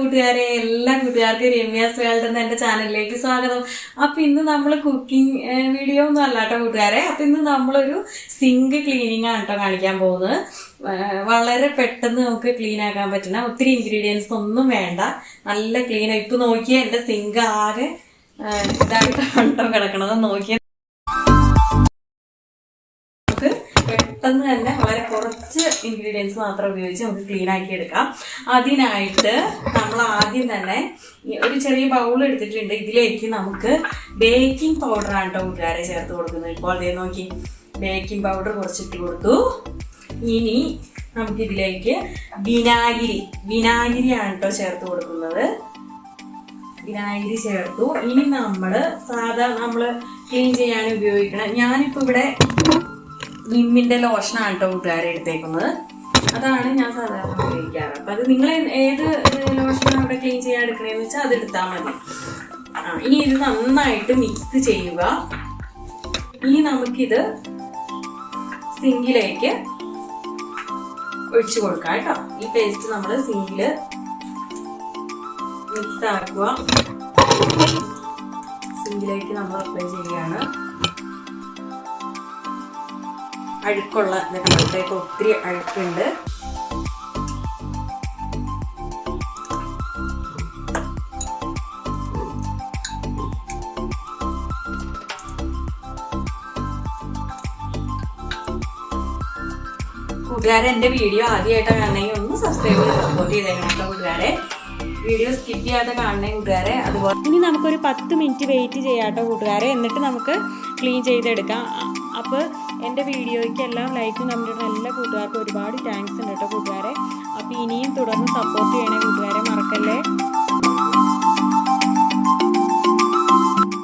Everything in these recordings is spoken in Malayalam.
കൂട്ടുകാരെ എല്ലാ കൂട്ടുകാർക്കും രമ്യാസ് വേൾഡ് എന്ന എന്റെ ചാനലിലേക്ക് സ്വാഗതം. അപ്പൊ ഇന്ന് നമ്മൾ കുക്കിംഗ് വീഡിയോ ഒന്നും അല്ല കേട്ടോ കൂട്ടുകാരെ. അപ്പൊ ഇന്ന് നമ്മളൊരു സിങ്ക് ക്ലീനിങ് ആണ് കേട്ടോ കാണിക്കാൻ പോകുന്നത്. വളരെ പെട്ടെന്ന് നമുക്ക് ക്ലീൻ ആക്കാൻ പറ്റുന്ന ഒത്തിരി ഇൻഗ്രീഡിയൻസ് ഒന്നും വേണ്ട. നല്ല ക്ലീൻ ഇപ്പൊ നോക്കിയാൽ എന്റെ സിങ്ക് ആകെ ഇതായിട്ടാണ് കേട്ടോ കിടക്കണത്. നോക്കിയാൽ പെട്ടെന്ന് തന്നെ വളരെ കുറച്ച് ഇൻഗ്രീഡിയൻസ് മാത്രം ഉപയോഗിച്ച് നമുക്ക് ക്ലീൻ ആക്കി എടുക്കാം. അതിനായിട്ട് നമ്മൾ ആദ്യം തന്നെ ഒരു ചെറിയ ബൗൾ എടുത്തിട്ടുണ്ട്. ഇതിലേക്ക് നമുക്ക് ബേക്കിംഗ് പൗഡർ ആണ് കേട്ടോ കൂട്ടുകാരെ ചേർത്ത് കൊടുക്കുന്നത്. ഇപ്പോൾ അതേ നോക്കി. ബേക്കിംഗ് പൗഡർ കുറച്ചിട്ട് കൊടുത്തു. ഇനി നമുക്ക് ഇതിലേക്ക് വിനാഗിരി വിനാഗിരി ആണ് കേട്ടോ ചേർത്ത് കൊടുക്കുന്നത്. വിനാഗിരി ചേർത്തു. ഇനി നമ്മൾ സാധാ നമ്മൾ ക്ലീൻ ചെയ്യാൻ ഉപയോഗിക്കണം ഞാനിപ്പോ ഇവിടെ വിമ്മിന്റെ ലോഷനാണ് കേട്ടോ കൂട്ടുകാരെ എടുത്തേക്കുന്നത്. അതാണ് ഞാൻ സാധാരണ ഉപയോഗിക്കാറ്. അപ്പൊ അത് നിങ്ങൾ ഏത് ലോഷനാണ് അവിടെ ക്ലീൻ ചെയ്യാൻ എടുക്കണേന്ന് വെച്ചാൽ അത് എടുത്താൽ മതി. ഇനി ഇത് നന്നായിട്ട് മിക്സ് ചെയ്യുക. ഇനി നമുക്കിത് സിങ്കിലേക്ക് ഒഴിച്ചു കൊടുക്കാം കേട്ടോ. ഈ പേസ്റ്റ് നമ്മൾ സിങ്കിൽ മിക്സ് ആക്കുക. സിങ്കിലേക്ക് നമ്മൾ അപ്ലൈ ചെയ്യുകയാണ്. അഴുക്കുള്ള നിറത്തേക്ക് ഒത്തിരി അഴുക്കുണ്ട്. കൂട്ടുകാരെ എന്റെ വീഡിയോ ആദ്യമായിട്ടാണ് കാണണമെങ്കിൽ ഒന്ന് സബ്സ്ക്രൈബ് ചെയ്ത് സപ്പോർട്ട് ചെയ്തേക്കണം കേട്ടോ കൂട്ടുകാരെ. വീഡിയോ സ്കിപ്പ് ചെയ്യാതെ കാണണേ കൂട്ടുകാരെ. അതുപോലെ ഇനി നമുക്കൊരു പത്ത് മിനിറ്റ് വെയിറ്റ് ചെയ്യാം കേട്ടോ കൂട്ടുകാരെ. എന്നിട്ട് നമുക്ക് ക്ലീൻ ചെയ്തെടുക്കാം. അപ്പോൾ എന്റെ വീഡിയോയ്ക്ക് എല്ലാം ലൈക്കും കമന്റും എല്ലാ കൂട്ടുകാർക്കും ഒരുപാട് താങ്ക്സ് ഉണ്ട് കേട്ടോ കൂട്ടുകാരെ. അപ്പോൾ ഇനിയും തുടർന്ന് സപ്പോർട്ട് ചെയ്യണേ കൂട്ടുകാരെ മറക്കല്ലേ?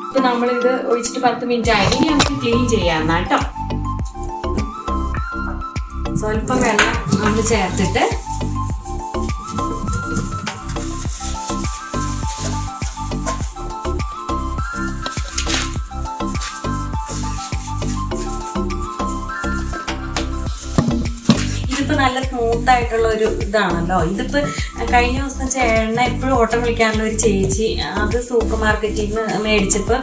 ഇപ്പൊ നമ്മളിത് ഒഴിച്ചിട്ട് പത്ത് മിനിറ്റ് ആയി. ഇനി നമുക്ക് ക്ലീൻ ചെയ്യാം കേട്ടോ. സ്വല്പം വെള്ളം നമ്മൾ ചേർത്തിട്ട് ഇതിപ്പോ നല്ല സ്മൂത്ത് ആയിട്ടുള്ള ഒരു ഇതാണല്ലോ. ഇതിപ്പോ കഴിഞ്ഞ ദിവസം ചേട്ടനെ എപ്പോഴും ഓട്ടം വിളിക്കാനുള്ള ഒരു ചേച്ചി അത് സൂപ്പർ മാർക്കറ്റിൽ നിന്ന് മേടിച്ചപ്പോ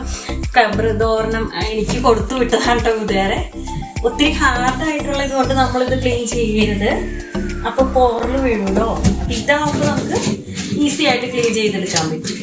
സ്ക്രബർ തോരണം എനിക്ക് കൊടുത്തു കേട്ടോ കൂട്ടുകാരെ. ഒത്തിരി ഹാർഡ് ആയിട്ടുള്ള ഇതുകൊണ്ട് നമ്മളിത് ക്ലീൻ ചെയ്യരുത്. അപ്പൊ പോറൽ വീഴുമല്ലോ ഇതാവുമ്പോ നമുക്ക് ഈസി ആയിട്ട് ക്ലീൻ ചെയ്തെടുക്കാൻ പറ്റും.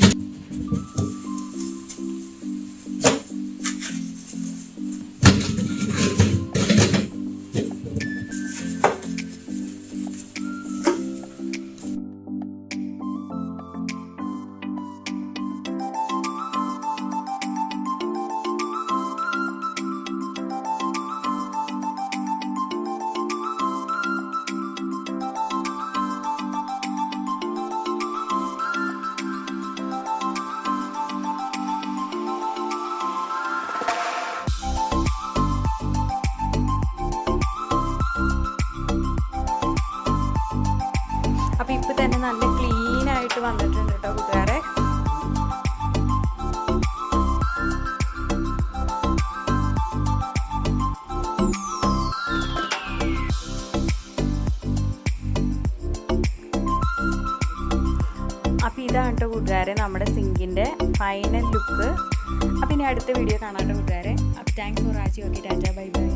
വന്നിട്ടുണ്ട് കേട്ടോ കൂട്ടുകാരെ. അപ്പോൾ ഇതാണ് കേട്ടോ കൂട്ടുകാരെ നമ്മുടെ സിങ്കിന്റെ ഫൈനൽ ലുക്ക് അപ്പൊ ഇനി അടുത്ത വീഡിയോ കാണാം കേട്ടോ കൂട്ടുകാരെ. അപ്പൊ thanks for watching okay tata bye bye